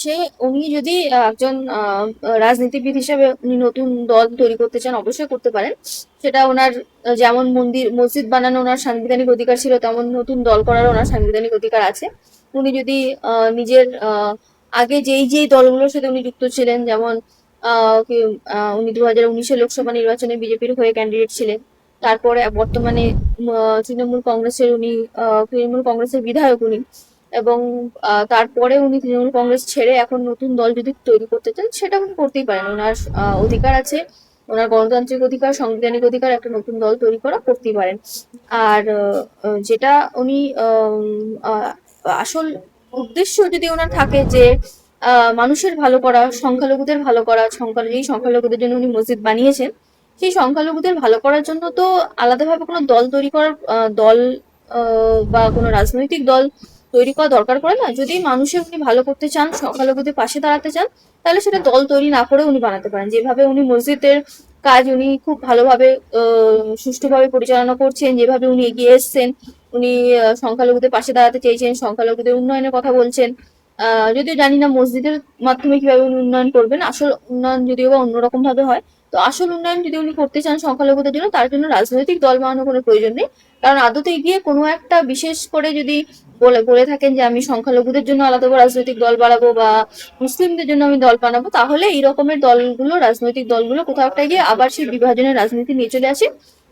সে উনি যদি একজন রাজনীতিবিদ হিসেবে উনি নতুন দল তৈরি করতে চান, অবশ্যই করতে পারেন। সেটা ওনার যেমন মন্দির, মসজিদ বানানো ওনার সাংবিধানিক অধিকার ছিল, তেমন নতুন দল করার ওনার সাংবিধানিক অধিকার আছে। উনি যদি নিজের আগে যেই যেই দলগুলোর সাথে উনি যুক্ত ছিলেন, যেমন উনি দু হাজার উনিশের লোকসভা নির্বাচনে বিজেপির হয়ে ক্যান্ডিডেট ছিলেন। তারপরে বর্তমানে তৃণমূল কংগ্রেসের উনি তৃণমূল কংগ্রেসের বিধায়ক উনি। এবং তারপরে উনি তৃণমূল কংগ্রেস ছেড়ে এখন নতুন দল যদি তৈরি করতে চান, সেটা উনি করতেই পারেন। ওনার অধিকার আছে, ওনার গণতান্ত্রিক অধিকার, সাংবিধানিক অধিকার, একটা নতুন দল তৈরি করা করতেই পারেন। আর যেটা উনি আসল উদ্দেশ্য যদি ওনার থাকে যে মানুষের ভালো করা, সংখ্যালঘুদের ভালো করা সংখ্যালঘু সংখ্যালঘুদের জন্য উনি মসজিদ বানিয়েছেন, সেই সংখ্যালঘুদের ভালো করার জন্য তো আলাদাভাবে কোনো দল তৈরি করার দল বা কোনো রাজনৈতিক দল তৈরি করা দরকার পড়ে না। যদি মানুষের উনি ভালো করতে চান সংখ্যালঘুদের পাশে দাঁড়াতে চান, তাহলে সেটা দল তৈরি না করে উনি বানাতে পারেন। যেভাবে উনি মসজিদের কাজ উনি খুব ভালোভাবে সুষ্ঠুভাবে পরিচালনা করছেন, যেভাবে উনি এগিয়ে এসছেন, উনি সংখ্যালঘুদের পাশে দাঁড়াতে চেয়েছেন, সংখ্যালঘুদের উন্নয়নের কথা বলছেন, আহ, যদিও জানি না মসজিদের মাধ্যমে কীভাবে উনি উন্নয়ন করবেন। আসল উন্নয়ন যদিও বা অন্যরকম ভাবে হয় তো আসল উন্নয়ন যদি উনি করতে চান সংখ্যালঘুদের জন্য, তার জন্য রাজনৈতিক দল বানানোর কোনো প্রয়োজন নেই। কারণ আদতে গিয়ে কোনো একটা বিশেষ করে যদি বলে বলে থাকেন যে আমি সংখ্যালঘুদের জন্য আলাদা করে রাজনৈতিক দল বাড়াবো বা মুসলিমদের জন্য আমি দল বানাবো, তাহলে এই রকমের দলগুলো, রাজনৈতিক দলগুলো কোথাও একটা গিয়ে আবার সেই বিভাজনের রাজনীতি নিয়ে চলে আসে।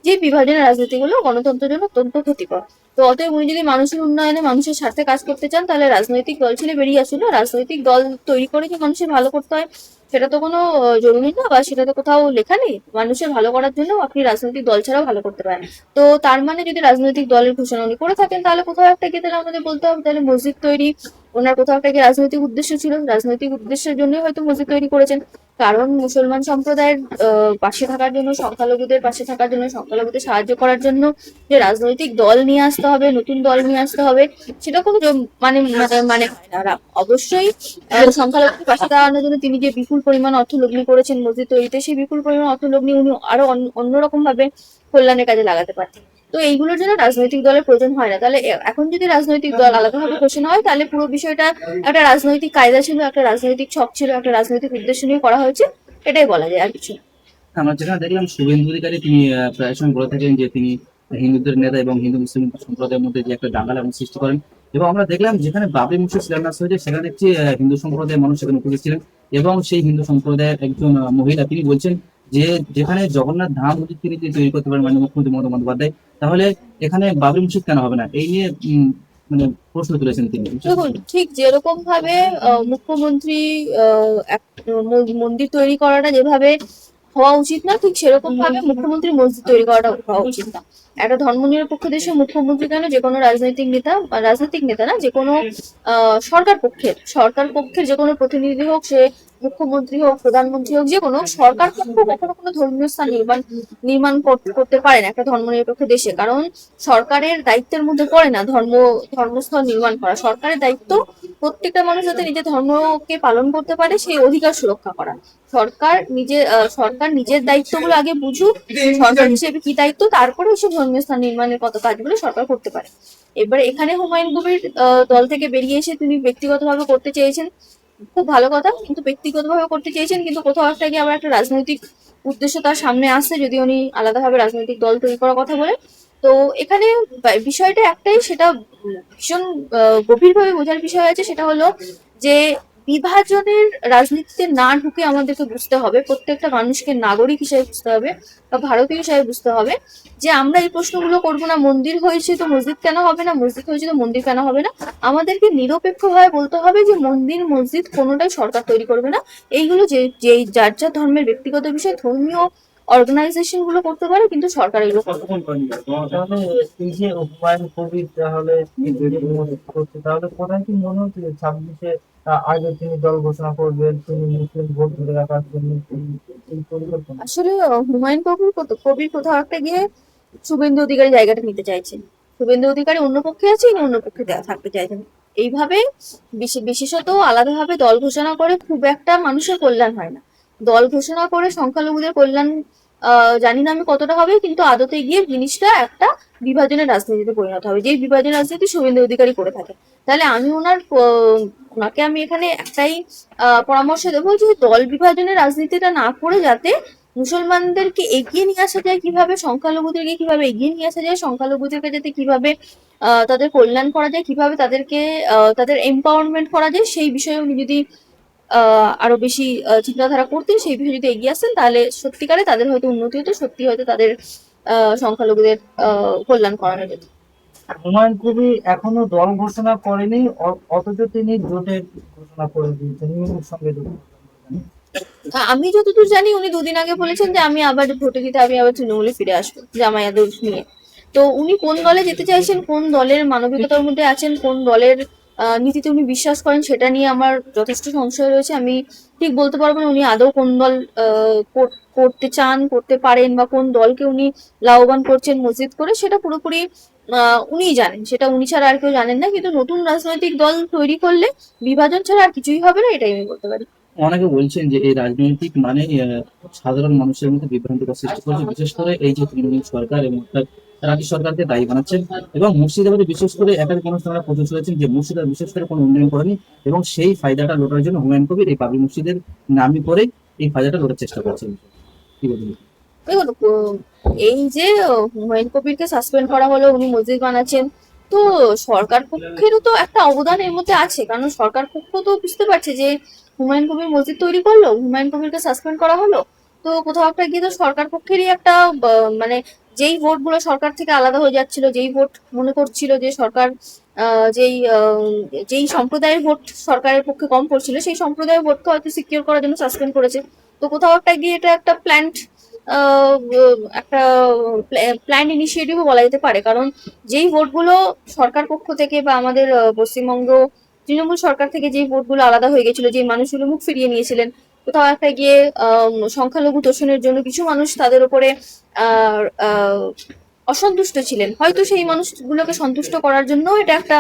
যে বিভাজনের রাজনীতিগুলো গণতন্ত্রের জন্য অত্যন্ত ক্ষতিকর। তো অতএব উনি যদি মানুষের উন্নয়নে, মানুষের স্বার্থে কাজ করতে চান, তাহলে রাজনৈতিক দল ছেড়ে বেরিয়ে আসুন। রাজনৈতিক দল তৈরি করে যে মানুষের ভালো করতে হয়? সেটা তো কোনো জরুরি না বা সেটা তো কোথাও লেখা নেই। মানুষের ভালো করার জন্য আপনি রাজনৈতিক দল ছাড়াও ভালো করতে পারেন। তো তার মানে যদি রাজনৈতিক দলের ঘোষণা উনি করে থাকেন, তাহলে কোথাও একটা গিয়ে তাহলে আমাদের বলতে হবে, তাহলে মসজিদ তৈরি ওনার কোথাও একটা রাজনৈতিক উদ্দেশ্য ছিল রাজনৈতিক উদ্দেশ্যের জন্যই হয়তো মসজিদ তৈরি করেছেন কারণ মুসলমান সম্প্রদায়ের পাশে থাকার জন্য, সংখ্যালঘুদের পাশে থাকার জন্য, সংখ্যালঘুদের সাহায্য করার জন্য যে রাজনৈতিক দল নিয়ে আসতে হবে, নতুন দল নিয়ে আসতে হবে, সেটা কোনো মানে মানে- মানে। অবশ্যই সংখ্যালঘুদের পাশে দাঁড়ানোর জন্য তিনি যে বিপুল পরিমাণ অর্থ লগ্নি করেছেন মসজিদ তৈরিতে, সেই বিপুল পরিমাণ অর্থ লগ্নি উনি আরও অন্য- অন্যরকম ভাবে কল্যাণের কাজে লাগাতে পারতেন তো এইগুলোর জন্য রাজনৈতিক দলের প্রয়োজন হয় না। তাহলে এখন যদি রাজনৈতিক দল আলাদাভাবে ঘোষণা হয়, তাহলে পুরো বিষয়টা একটা রাজনৈতিক কায়দা ছিল, একটা রাজনৈতিক ছক ছিল, একটা রাজনৈতিক উদ্দেশ্য নিয়ে করা হয়েছে, এটাই বলা যায় আর কিছু আমরা যেখানে দেখলাম শুভেন্দু অধিকারী তিনি প্রায় সময় বলে থাকেন যে তিনি হিন্দুদের নেতা এবং হিন্দু মুসলিম সম্প্রদায়ের মধ্যে যে একটা দাঙ্গাল এবং সৃষ্টি করেন। এবং আমরা দেখলাম যেখানে বাবরি মসজিদ শিলান্যাস হয়েছে, সেখানে দেখছি হিন্দু সম্প্রদায়ের মানুষ সেখানে উপস্থিত ছিলেন। এবং সেই হিন্দু সম্প্রদায়ের একজন মহিলা, তিনি বলছেন যে যেখানে জগন্নাথ ধাম যদি তিনি তৈরি করতে পারেন মানে মুখ্যমন্ত্রী মমতা বন্দ্যোপাধ্যায় তাহলে এখানে বাবরি মসজিদ কেন হবে না? এই নিয়ে মানে প্রশ্ন তুলেছেন তিনি। দেখুন ঠিক যেরকম ভাবে মুখ্যমন্ত্রী মন্দির তৈরি করাটা যেভাবে হওয়া উচিত না ঠিক সেরকম ভাবে মুখ্যমন্ত্রী মসজিদ তৈরি করাটা হওয়া উচিত না। একটা ধর্ম ধর্মনিরপেক্ষ দেশে মুখ্যমন্ত্রী কেন? যে কোনো রাজনৈতিক নেতা রাজনৈতিক নেতা না যে কোনো আহ, সরকার পক্ষের সরকার পক্ষের যে কোনো প্রতিনিধি হোক সে মুখ্যমন্ত্রী হোক, প্রধানমন্ত্রী হোক, যে কোনো সরকার পক্ষ কখনো কোনো ধর্মীয় স্থান নির্মাণ নির্মাণ করতে পারে না একটা ধর্মনিরপেক্ষ দেশে। কারণ সরকারের দায়িত্বের মধ্যে পড়ে না ধর্ম, ধর্মস্থল নির্মাণ করা। সরকারের দায়িত্ব প্রত্যেকটা মানুষ যাতে নিজের ধর্মকে পালন করতে পারে, সেই অধিকার সুরক্ষা করা। সরকার নিজে সরকার নিজের দায়িত্বগুলো আগে বুঝুক, সরকার হিসেবে কি দায়িত্ব, তারপরে ওইসব ধর্মীয় স্থান নির্মাণের কত কাজগুলো সরকার করতে পারে। এবার এখানে হুমায়ুন কবির দল থেকে বেরিয়ে এসে তিনি ব্যক্তিগতভাবে করতে চেয়েছেন। খুব ভালো কথা, কিন্তু ব্যক্তিগতভাবে করতে চেয়েছেন, কিন্তু কোথাও একটা গিয়ে আবার একটা রাজনৈতিক উদ্দেশ্য তার সামনে আসছে, যদি উনি আলাদাভাবে রাজনৈতিক দল তৈরি করার কথা বলে তো এখানে বিষয়টা একটাই, সেটা ভীষণ গভীরভাবে বোঝার বিষয় আছে সেটা হলো যে বিভাজনের রাজনীতিতে না ঢুকে আমাদেরকে বুঝতে হবে, প্রত্যেকটা মানুষকে নাগরিক হিসেবে বুঝতে হবে বা ভারতীয় হিসাবে বুঝতে হবে যে আমরা এই প্রশ্নগুলো করব না, মন্দির হয়েছে তো মসজিদ কেন হবে না, মসজিদ হয়েছে তো মন্দির কেন হবে না? আমাদেরকে নিরপেক্ষভাবে বলতে হবে যে মন্দির, মসজিদ কোনোটাই সরকার তৈরি করবে না। এইগুলো যে যেই যার যার ধর্মের ব্যক্তিগত বিষয়, ধর্মীয় অর্গানাইজেশনগুলো করতে পারে কিন্তু সরকার এগুলো তাহলে এই যে হুমায়ুন কবির তাহলে তাহলে কোথায় কি মনে হচ্ছে ছাব্বিশে আগে তিনি দল ঘোষণা করবেন তিনি মুসলিম ভোট ধরে রাখার জন্য আসলে হুমায়ুন কবির কবির কোথাও একটা গিয়ে শুভেন্দু অধিকারী জায়গাটা নিতে চাইছেন শুভেন্দু অধিকারী অন্য পক্ষে আছে ইনি অন্য পক্ষে থাকতে চাইছেন। এইভাবে বিশে- বিশেষত আলাদাভাবে দল ঘোষণা করে খুব একটা মানুষের কল্যাণ হয় না। দল ঘোষণা করে সংখ্যালঘুদের কল্যাণ জানি না আমি কতটা হবে, কিন্তু আদতে গিয়ে জিনিসটা একটা বিভাজনের রাজনীতিতে পরিণত হবে। যেই বিভাজনের রাজনীতি শুভেন্দু অধিকারী করে থাকে। তাহলে আমি ওনার ওনাকে আমি এখানে একটাই পরামর্শ দেবো যে দল বিভাজনের রাজনীতিটা না করে যাতে মুসলমানদেরকে এগিয়ে নিয়ে আসা যায়, কীভাবে সংখ্যালঘুদেরকে কীভাবে এগিয়ে নিয়ে আসা যায়, সংখ্যালঘুদেরকে যাতে কীভাবে তাদের কল্যাণ করা যায়, কীভাবে তাদেরকে তাদের এম্পাওয়ারমেন্ট করা যায়, সেই বিষয়ে উনি যদি আরও বেশি চিন্তাধারা করতেন সেই বিষয়ে যদি এগিয়ে আসতেন তাহলে সত্যিকারে তাদের হয়তো উন্নতি হতো সত্যি হয়তো তাদের আহ, সংখ্যালঘুদের আহ, কল্যাণ করানো যেত হুমায়ুন কবি এখনও দল ঘোষণা করেনি অথচ তিনি জোটের ঘোষণা করে দিয়েছেন সঙ্গে। আ- আমি যতদূর জানি উনি দুদিন আগে বলেছেন যে আমি আবার ভোটে দিতে আমি আবার তৃণমূলে ফিরে আসব জামায়াত নিয়ে তো উনি কোন দলে যেতে চাইছেন কোন দলের মানবিকতার মধ্যে আছেন কোন দলের নীতিতে উনি বিশ্বাস করেন, সেটা নিয়ে আমার যথেষ্ট সংশয় রয়েছে। আমি ঠিক বলতে পারব না উনি আদৌ কোন দল করতে চান, করতে পারেন বা কোন দলকে উনি লাভবান করছেন মসজিদ করে, সেটা পুরোপুরি উনিই জানেন। সেটা উনি ছাড়া আর কেউ জানেন না, কিন্তু নতুন রাজনৈতিক দল তৈরি করলে বিভাজন ছাড়া আর কিছুই হবে না, এটাই আমি বলতে পারি। অনেকে বলছেন যে এই রাজনৈতিক মানে সাধারণ মানুষের মধ্যে বিভ্রান্তিকর সৃষ্টি করছে। বিশেষ করে এই যে তৃণমূল সরকার এবং রাজ্য সরকারকে দায়ী বানাচ্ছেন এবং মুর্শিদাবাদে বিশেষ করে একাধিক অনুষ্ঠানে প্রচার করেছেন যে মুর্শিদাবাদ বিশেষ করে কোনো উন্নয়ন করেনি এবং সেই ফায়দাটা লোটার জন্য হুমায়ুন কবির এই বাবরি মসজিদের নামই করে এই ফায়দাটা লোটার চেষ্টা করছেন। কি বলবেন? এই যে হুমায়ুন কবিরকে সাসপেন্ড করা হলো, উনি মসজিদ বানাচ্ছেন, তো সরকার পক্ষেরও তো একটা অবদান এর মধ্যে আছে, কারণ সরকার পক্ষ তো বুঝতে পারছে যে হুমায়ুন কবির মসজিদ তৈরি করল, হুমায়ুন কবিরকে সাসপেন্ড করা হলো। তো কোথাও একটা গিয়ে তো সরকার পক্ষেরই একটা মানে যেই ভোটগুলো সরকার থেকে আলাদা হয়ে যাচ্ছিল, যেই ভোট মনে করছিল যে সরকার যেই যেই সম্প্রদায়ের ভোট সরকারের পক্ষে কম পড়ছিল, সেই সম্প্রদায়ের ভোটকে হয়তো সিকিউর করার জন্য সাসপেন্ড করেছে। তো কোথাও একটা গিয়ে এটা একটা প্ল্যান্ট একটা প্ল্যান ইনিশিয়েটিভও বলা যেতে পারে। কারণ যেই ভোটগুলো সরকার পক্ষ থেকে বা আমাদের পশ্চিমবঙ্গ তৃণমূল সরকার থেকে যেই ভোটগুলো আলাদা হয়ে গেছিল যে মানুষগুলো মুখ ফিরিয়ে নিয়েছিলেন কোথাও একটা গিয়ে সংখ্যালঘু তোষণের জন্য কিছু মানুষ তাদের উপরে অসন্তুষ্ট ছিলেন। হয়তো সেই মানুষগুলোকে সন্তুষ্ট করার জন্য এটা একটা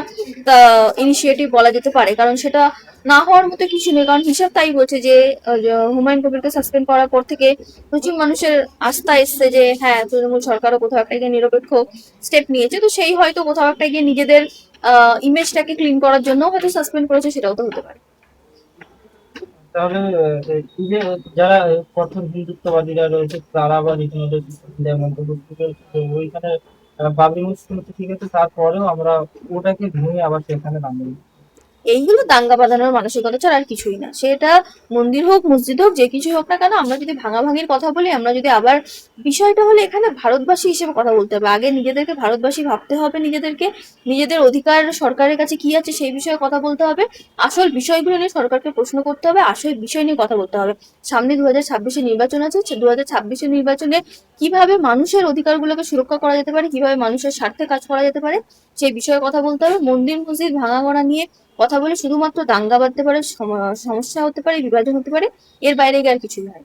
ইনিশিয়েটিভ বলা যেতে পারে। কারণ সেটা না হওয়ার মতো কিছু নেই। কারণ হিসাব তাই বলছে যে যে, হুমায়ুন কবিরকে সাসপেন্ড করার পর থেকে প্রচুর মানুষের আস্থা এসছে যে হ্যাঁ তৃণমূল সরকারও কোথাও একটা গিয়ে নিরপেক্ষ স্টেপ নিয়েছে। তো সেই হয়তো কোথাও একটা গিয়ে নিজেদের ইমেজটাকে ক্লিন করার জন্য হয়তো সাসপেন্ড করেছে, সেটাও তো হতে পারে। তাহলে যারা কঠোর হিন্দুত্ববাদীরা রয়েছে, তারা আবার রীতিমতো দেয় মন্তব্য ওইখানে বাবরি মসজিদ ঠিক আছে তারপরেও আমরা ওটাকে ভেঙে আবার সেখানে নামিয়ে এইগুলো দাঙ্গা বাঁধানোর মানসিকতা ছাড়া আর কিছুই না। সেটা মন্দির হোক, মসজিদ হোক, যে কিছুই হোক না কেন, আমরা যদি ভাঙাভাঙির কথা বলি, আমরা যদি আবার বিষয়টা হলে এখানে ভারতবাসী হিসেবে কথা বলতে হবে। আগে নিজেদেরকে ভারতবাসী ভাবতে হবে, নিজেদেরকে, নিজেদের অধিকার, সরকারের কাছে কি আছে সেই বিষয়ে কথা বলতে হবে। আসল বিষয়গুলো নিয়ে সরকারকে প্রশ্ন করতে হবে, আসল বিষয় নিয়ে কথা বলতে হবে। সামনে দু হাজার ছাব্বিশে নির্বাচন আছে দু হাজার ছাব্বিশে নির্বাচনে কীভাবে মানুষের অধিকারগুলোকে সুরক্ষা করা যেতে পারে, কীভাবে মানুষের স্বার্থে কাজ করা যেতে পারে, সেই বিষয়ে কথা বলতে হবে। মন্দির, মসজিদ ভাঙা গড়া নিয়ে কথা বলে শুধুমাত্র দাঙ্গা বাঁধতে পারে সম- সমস্যা হতে পারে বিভাজন হতে পারে এর বাইরে গিয়ে আর কিছুই হয়।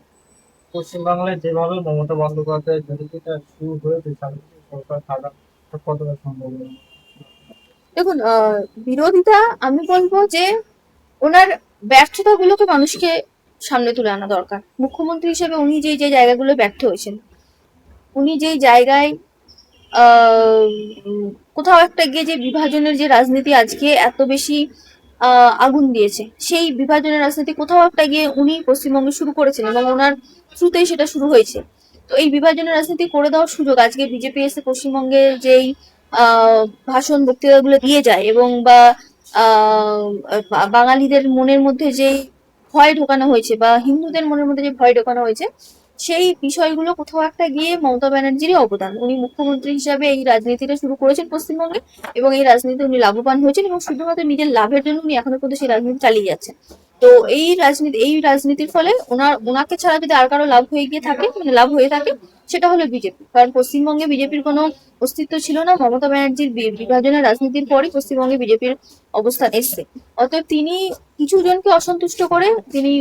পশ্চিমবাংলায় যেভাবে মমতা বন্দ্যোপাধ্যায়ের বিরোধিতা শুরু হয়েছে সরকার থাকা কতটা সম্ভব। দেখুন আহ, বিরোধিতা আমি বলব যে ওনার ব্যর্থতাগুলোকে মানুষকে সামনে তুলে আনা দরকার মুখ্যমন্ত্রী হিসেবে উনি যে যে জায়গাগুলো ব্যর্থ হয়েছেন উনি যেই জায়গায় কোথাও একটা গিয়ে যে বিভাজনের যে রাজনীতি আজকে এত বেশি আগুন দিয়েছে, সেই বিভাজনের রাজনীতি কোথাও একটা গিয়ে উনি পশ্চিমবঙ্গে শুরু করেছেন এবং ওনার থ্রুতেই সেটা শুরু হয়েছে। তো এই বিভাজনের রাজনীতি করে দেওয়ার সুযোগ আজকে বিজেপি এসে পশ্চিমবঙ্গে যেই ভাষণ বক্তৃতাগুলো দিয়ে যায় এবং বা- বাঙালিদের মনের মধ্যে যেই ভয় ঢোকানো হয়েছে বা হিন্দুদের মনের মধ্যে যে ভয় ঢোকানো হয়েছে সেই বিষয়গুলো কোথাও একটা গিয়ে মমতা ব্যানার্জিরই অবদান। উনি মুখ্যমন্ত্রী হিসাবে এই রাজনীতিটা শুরু করেছেন পশ্চিমবঙ্গে এবং এই রাজনীতি উনি লাভবান হয়েছেন এবং শুধুমাত্র নিজের লাভের জন্য উনি এখনও পর্যন্ত সেই রাজনীতি চালিয়ে যাচ্ছেন। তো এই রাজনীতি, এই রাজনীতির ফলে ওনার, ওনাকে ছাড়া যদি আর কারও লাভ হয়ে গিয়ে থাকে মানে লাভ হয়ে থাকে, সেটা হলো বিজেপি। কারণ পশ্চিমবঙ্গে বিজেপির কোনো অস্তিত্ব ছিল না, মমতা ব্যানার্জির বিভাজনের রাজনীতির পরই পশ্চিমবঙ্গে বিজেপির অবস্থান এসছে। অতএব তিনি কিছু জনকে অসন্তুষ্ট করে, তিনি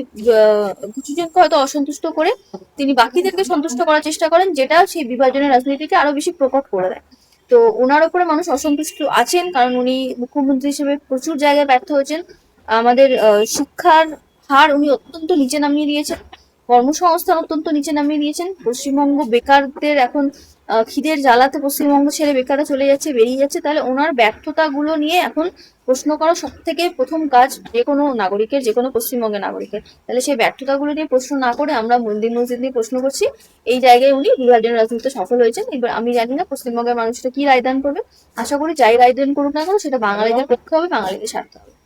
কিছু জনকে হয়তো অসন্তুষ্ট করে, তিনি বাকিদেরকে সন্তুষ্ট করার চেষ্টা করেন, যেটা সেই বিভাজনের রাজনীতিকে আরও বেশি প্রকট করে দেয়। তো ওনার উপরে মানুষ অসন্তুষ্ট আছেন, কারণ উনি মুখ্যমন্ত্রী হিসেবে প্রচুর জায়গায় ব্যর্থ হয়েছেন। আমাদের শিক্ষার হার উনি অত্যন্ত নিচে নামিয়ে দিয়েছেন। কর্মসংস্থান অত্যন্ত নিচে নামিয়ে দিয়েছেন। পশ্চিমবঙ্গ বেকারদের এখন খিদের জ্বালাতে পশ্চিমবঙ্গ ছেড়ে বেকাররা চলে যাচ্ছে, বেরিয়ে যাচ্ছে। তাহলে ওনার ব্যর্থতাগুলো নিয়ে এখন প্রশ্ন করা সব থেকে প্রথম কাজ যে কোনো নাগরিকের, যে কোনো পশ্চিমবঙ্গের নাগরিকের। তাহলে সেই ব্যর্থতাগুলো নিয়ে প্রশ্ন না করে আমরা মন্দির মসজিদ নিয়ে প্রশ্ন করছি। এই জায়গায় উনি বিভাজন রাজনীতিতে সফল হয়েছেন। এবার আমি জানি না পশ্চিমবঙ্গের মানুষটা কি রায়দান করবে। আশা করি যাই রায়দান করুক না কেন, সেটা বাঙালিদের পক্ষে হবে, বাঙালিদের স্বার্থ হবে।